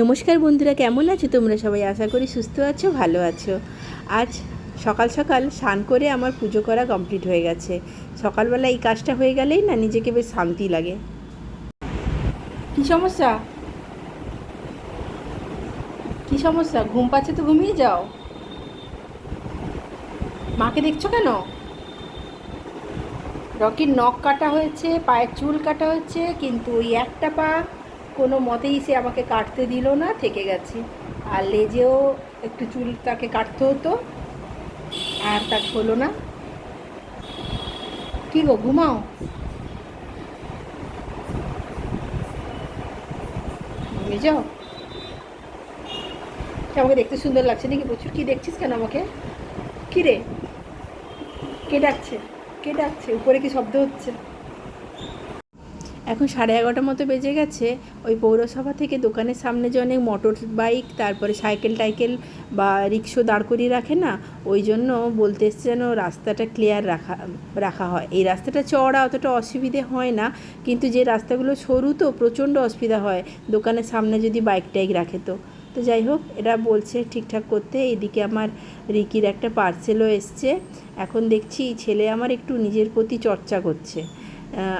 নমস্কার বন্ধুরা, কেমন আছো তোমরা সবাই? আশা করি সুস্থ আছো, ভালো আছো। আজ সকাল সকাল স্নান করে আমার পুজো করা কমপ্লিট হয়ে গেছে। সকালবেলা এই কাজটা হয়ে গেলেই না নিজেকে বেশ শান্তি লাগে। কি সমস্যা? কি সমস্যা? ঘুম পাচ্ছে তো, ঘুমিয়ে যাও। মাকে দেখছ কেন? রকির নখ কাটা হয়েছে, পায়ের চুল কাটা হয়েছে, কিন্তু ওই একটা পা কোনো মতেই সে আমাকে কাটতে দিল না, থেকে গেছে। আর লেজেও একটু চুল তাকে কাটতে হতো, আর তার হলো না। কি গো, ঘুমাও? ঘুমিয়ে যাও। আমাকে দেখতে সুন্দর লাগছে নাকি? প্রচুর কি দেখছিস কেন আমাকে? কি রে? কে ডাকছে? কে ডাকছে? উপরে কি শব্দ হচ্ছে? এখন সাড়ে এগারোটার মতো বেজে গেছে। ওই পৌরসভা থেকে দোকানের সামনে যে অনেক মোটর বাইক তারপরে সাইকেল টাইকেল বা রিক্সো দাঁড় করিয়ে রাখে না, ওই জন্য বলতে এসছে যেন রাস্তাটা ক্লিয়ার রাখা রাখা হয়। এই রাস্তাটা চওড়া অতটা অসুবিধে হয় না, কিন্তু যে রাস্তাগুলো সরু তো প্রচণ্ড অসুবিধা হয়, দোকানের সামনে যদি বাইক টাইক রাখে তো। তো যাই হোক এটা বলছে ঠিকঠাক করতে, এদিকে আমার রিকির একটা পার্সেলও এসছে। এখন দেখছি ছেলে আমার একটু নিজের প্রতি চর্চা করছে।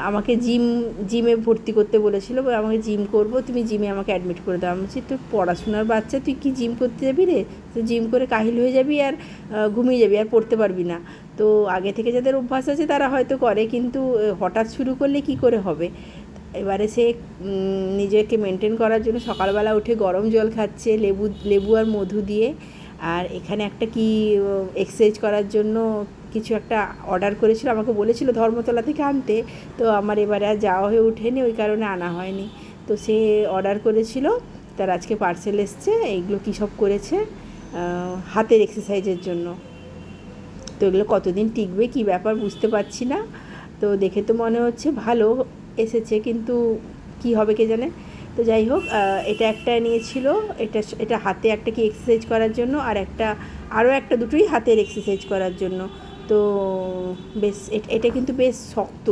আমাকে জিম জিমে ভর্তি করতে বলেছিল আমাকে জিম করব, তুমি জিমে আমাকে অ্যাডমিট করে দাও। আমি বলছি তুই পড়াশোনার বাচ্চা, তুই কি জিম করতে যাবি রে? তো জিম করে কাহিল হয়ে যাবি আর ঘুমিয়ে যাবি, আর পড়তে পারবি না। তো আগে থেকে যাদের অভ্যাস আছে, তারা হয়তো করে, কিন্তু হঠাৎ শুরু করলে কি করে হবে? এবারে সে নিজেকে মেনটেন করার জন্য সকালবেলা উঠে গরম জল খাচ্ছে, লেবু লেবু আর মধু দিয়ে। আর এখানে একটা কি এক্সারসাইজ করার জন্য কিছু একটা অর্ডার করেছিল, আমাকে বলেছিল ধর্মতলা থেকে আনতে। তো আমার এবারে আর যাওয়া হয়ে ওঠেনি, ওই কারণে আনা হয়নি। তো সে অর্ডার করেছিল, তার আজকে পার্সেল এসছে, এইগুলো কী সব করেছে? হাতের এক্সারসাইজের জন্য। তো এগুলো কতদিন টিকবে, কি ব্যাপার বুঝতে পারছি না। তো দেখে তো মনে হচ্ছে ভালো এসেছে, কিন্তু কি হবে কে জানে? তো যাই হোক এটা একটা নিয়েছিল, এটা এটা হাতে একটা কি এক্সারসাইজ করার জন্য, আর একটা আরও একটা দুটোই হাতের এক্সারসাইজ করার জন্য। তো বেশ, এটা কিন্তু বেশ শক্ত।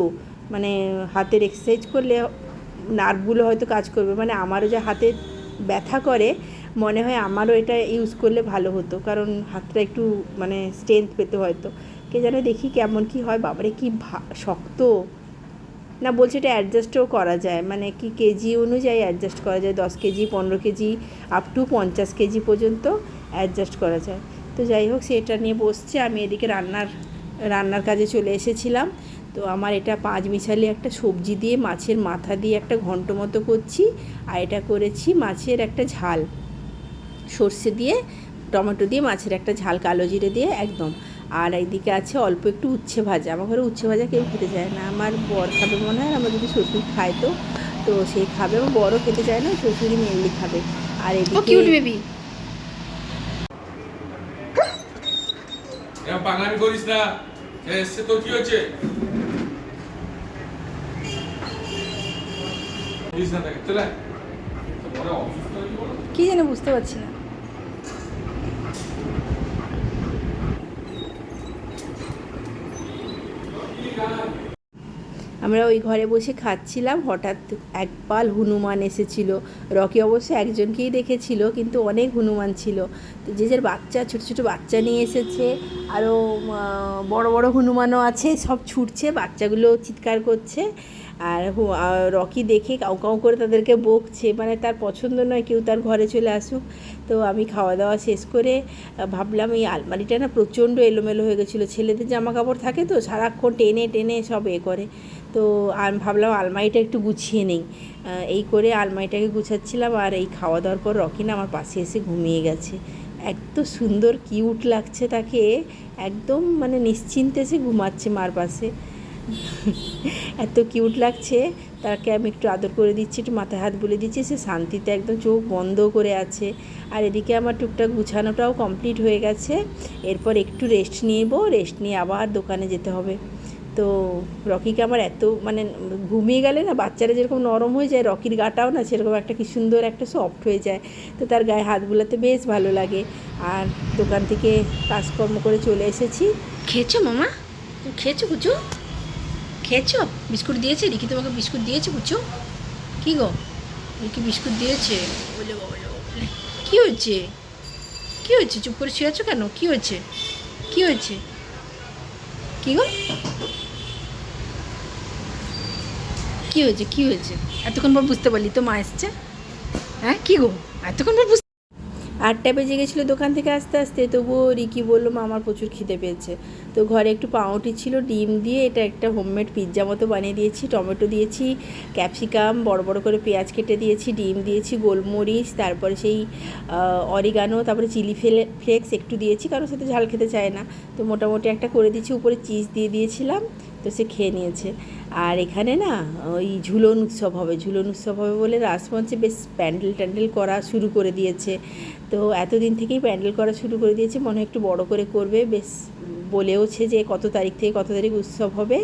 মানে হাতের এক্সারসাইজ করলে নার্ভগুলো হয়তো কাজ করবে। মানে আমারও যে হাতে ব্যথা করে, মনে হয় আমারও এটা ইউজ করলে ভালো হতো। কারণ হাতটা একটু মানে স্ট্রেংথ পেতে হয়তো। কে জানে দেখি কেমন কি হয়। বাবারে, কি শক্ত। না, বলছে এটা অ্যাডজাস্টও করা যায়। মানে কি কেজি অনুযায়ী অ্যাডজাস্ট করা যায়। দশ কেজি, পনেরো কেজি আপ টু পঞ্চাশ কেজি পর্যন্ত অ্যাডজাস্ট করা যায়। তো যাই হোক, সেটা নিয়ে বসছে। আমি এদিকে রান্নার রান্নার কাজে চলে এসেছিলাম। তো আমার এটা পাঁচ মিশালি একটা সবজি দিয়ে মাছের মাথা দিয়ে একটা ঘন্ট মতো করছি আর এটা করেছি মাছের একটা ঝাল। সর্ষে দিয়ে টমেটো দিয়ে মাছের একটা ঝাল কালো জিরে দিয়ে একদম। আর এইদিকে আছে অল্প একটু উচ্ছে ভাজা। আমার ঘরে উচ্ছে ভাজা কেউ খেতে চায় না। আমার বর খাবে মনে হয় আমার যদি শ্বশুর খায় তো। তো সে খাবে আমার বড়ও খেতে চায় না শ্বশুরই মেনলি খাবে। আর এদিকে কিউট বেবি করিস না। এ এসছে তোর কি হয়ে বলো। কি যেন বুঝতে পারছি না। আমরা ওই ঘরে বসে খাচ্ছিলাম, হঠাৎ এক পাল হনুমান এসেছিল। রকি অবশ্য একজনকেই দেখেছিল, কিন্তু অনেক হনুমান ছিল। তো যে যার বাচ্চা, ছোটো ছোটো বাচ্চা নিয়ে এসেছে, আরও বড় বড় হনুমানও আছে, সব ছুটছে, বাচ্চাগুলো চিৎকার করছে। আর রকি দেখে কাউ কাউ করে তাদেরকে বকছে মানে তার পছন্দ নয় কেউ তার ঘরে চলে আসুক। তো আমি খাওয়া দাওয়া শেষ করে ভাবলাম এই আলমারিটা না প্রচণ্ড এলোমেলো হয়ে গেছিল। ছেলেদের জামা কাপড় থাকে তো, সারাক্ষণ টেনে টেনে সব এ করে। তো আমি ভাবলাম আলমারিটা একটু গুছিয়ে নেই। এই করে আলমারিটাকে গুছাচ্ছিলাম আর এই খাওয়া দাওয়ার পর রকি না আমার পাশে এসে ঘুমিয়ে গেছে। এত সুন্দর, কিউট লাগছে তাকে। একদম মানে নিশ্চিন্তে সে ঘুমাচ্ছে মার পাশে। এত কিউট লাগছে। তাকে আমি একটু আদর করে দিচ্ছি, একটু মাথায় হাত বুলে দিচ্ছি। সে শান্তিতে একদম চোখ বন্ধ করে আছে। আর এদিকে আমার টুকটাক গুছানোটাও কমপ্লিট হয়ে গেছে। এরপর একটু রেস্ট নিব। রেস্ট নিয়ে আবার দোকানে যেতে হবে। তো রকিকে আমার এত মানে ঘুমিয়ে গেলে না বাচ্চারা যেরকম নরম হয়ে যায়, রকির গাটাও না সেরকম একটা কি সুন্দর একটা সফট হয়ে যায়। তো তার গায়ে হাত বুলাতে বেশ ভালো লাগে। আর দোকান থেকে কাজকর্ম করে চলে এসেছি। খেয়েছো মামা? খেয়েছো কুচু? খেয়েছো? বিস্কুট দিয়েছে? রিকি তোমাকে বিস্কুট দিয়েছে কুচু কি গো? রিকি বিস্কুট দিয়েছে। বলে বাবা কি হয়েছে? কি হয়েছে? চুপ করে শুয়ে আছো কেন? কি হয়েছে? কি হয়েছে? কি গো? কি হয়েছে? কি হয়েছে? এতক্ষণ পর বুঝতে পারলি তো মা এসছে। হ্যাঁ কি গো? এতক্ষণ পর বুঝতে আটটা বেজে গেছিল দোকান থেকে আসতে আসতে, তবুও রিকি বলল, মা, আমার প্রচুর খিদে পেয়েছে। তো ঘরে একটু পাউরুটি ছিল, ডিম দিয়ে এটা একটা হোমমেড পিৎজা মতো বানিয়ে দিয়েছি। টমেটো দিয়েছি ক্যাপসিকাম বড় বড় করে পেঁয়াজ কেটে দিয়েছি, ডিম দিয়েছি, গোলমরিচ, তারপরে সেই অরিগানো তারপরে চিলি ফেলে ফ্লেক্স একটু দিয়েছি কারণ সাথে ঝাল খেতে চায় না। তো মোটামুটি একটা করে দিয়েছি, উপরে চিজ দিয়ে দিয়েছিলাম। তো সে খেয়ে নিয়েছে। আর এখানে না ওই ঝুলন উৎসব হবে। ঝুলন উৎসব হবে বলে রাজমঞ্চে বেশ প্যান্ডেল ট্যান্ডেল করা শুরু করে দিয়েছে। তো এতদিন থেকেই প্যান্ডেল করা শুরু করে দিয়েছে। মনে হয় একটু বড় করে করবে। বেশ বলেওছে যে কত তারিখ থেকে কত তারিখ উৎসব হবে।